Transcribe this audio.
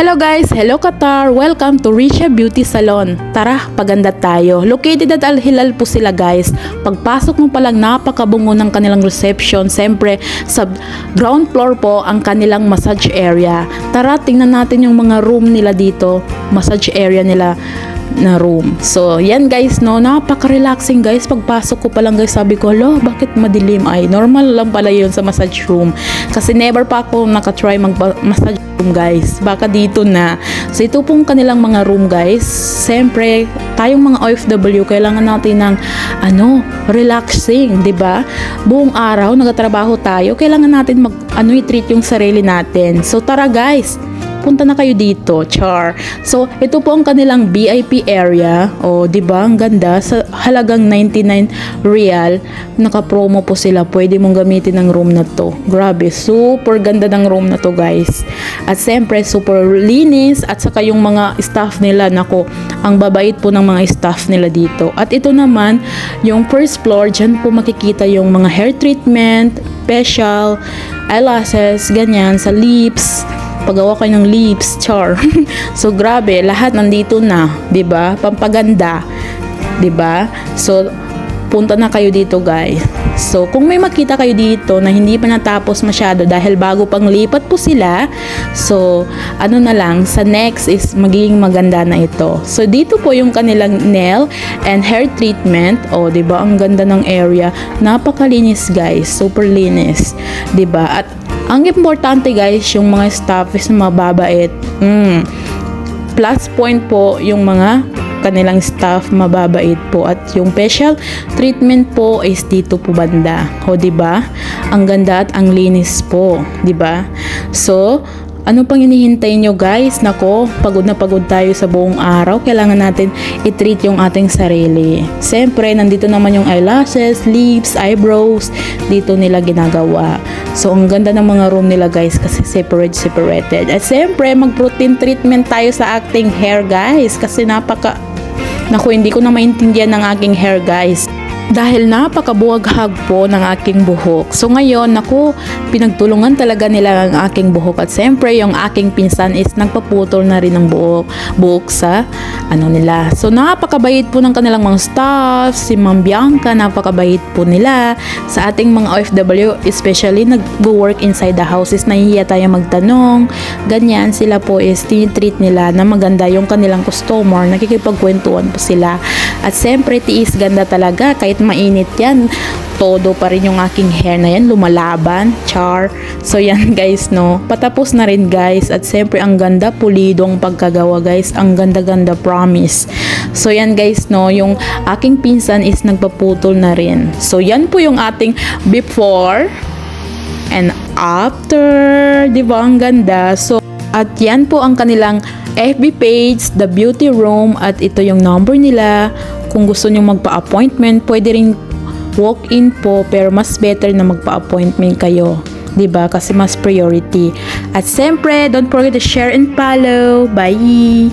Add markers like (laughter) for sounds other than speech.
Hello guys! Hello Qatar! Welcome to Risha Beauty Salon. Tara, paganda tayo. Located at Al Hilal po sila guys. Pagpasok mo palang napakabungo ng kanilang reception. Siyempre, sa ground floor po ang kanilang massage area. Tara, tingnan natin yung mga room nila dito. Massage area nila na room. So, yan guys, no, napaka-relaxing guys. Pagpasok ko pa lang guys, sabi ko, lo, bakit madilim? Ay, normal lang pala yun sa massage room. Kasi never pa ako nakatry mag-massage room guys. Baka dito na. So, ito pong kanilang mga room guys. Siyempre, tayong mga OFW, kailangan natin ng, ano, relaxing, di ba? Buong araw, nagatrabaho tayo, kailangan natin mag, ano, i-treat yung sarili natin. So, tara guys, punta na kayo dito, char. So, ito po ang kanilang VIP area. O, di ba? Ang ganda. Sa halagang 99 real, naka-promo po sila. Pwede mong gamitin ang room na to. Grabe, super ganda ng room na to, guys. At siyempre, super linis. At saka yung mga staff nila, nako, ang babait po ng mga staff nila dito. At ito naman, yung first floor, dyan po makikita yung mga hair treatment, facial, eyelashes, ganyan, sa lips, paggawa ko ng lips, char. (laughs) so grabe, lahat nandito na, 'di ba? Pampaganda, 'di ba? So punta na kayo dito, guys. So, kung may makita kayo dito na hindi pa natapos masyado dahil bago pang lipat po sila, so, ano na lang, sa next is magiging maganda na ito. So, dito po yung kanilang nail and hair treatment. O, di ba Ang ganda ng area. Napakalinis, guys. Super linis. ba At ang importante guys, yung mga staff is mababait. Mm. Plus point po yung mga kanilang staff mababait po at yung facial treatment po is dito po banda. O di ba? Ang ganda at ang linis po, di ba? So, ano pang hinihintay nyo guys? Nako, pagod na pagod tayo sa buong araw. Kailangan natin i-treat yung ating sarili. Siyempre, nandito naman yung eyelashes, lips, eyebrows. Dito nila ginagawa. So, ang ganda ng mga room nila guys kasi separate, separated. At siyempre, mag-protein treatment tayo sa acting hair guys. Kasi napaka... Naku, hindi ko na maintindihan ng aking hair guys dahil napakabuhaghag po ng aking buhok. So ngayon, naku, pinagtulungan talaga nila ang aking buhok at siyempre yung aking pinsan is nagpaputol na rin ng buhok, buhok sa ano nila. So napakabait po ng kanilang mga staff, si Ma'am Bianca, napakabait po nila sa ating mga OFW, especially nag-work inside the houses, nahihiya tayo magtanong, ganyan sila po is tinitreat nila na maganda yung kanilang customer, nakikipagkwentuhan po sila. At siyempre, tiis ganda talaga kahit mainit yan todo pa rin yung aking hair na yan lumalaban char so yan (laughs) guys no? Patapos na rin guys. At siyempre ang ganda pulido ang pagkagawa guys. Ang ganda ganda promise. So yan guys no? Yung aking pinsan is nagpaputol na rin. So yan po yung ating before and after. Di ba? Ang ganda. So at yan po ang kanilang FB page, The Beauty Room, at ito yung number nila. Kung gusto nyo magpa-appointment, pwede rin walk-in po, pero mas better na magpa-appointment kayo. 'di ba Kasi mas priority. At siyempre, don't forget to share and follow. Bye!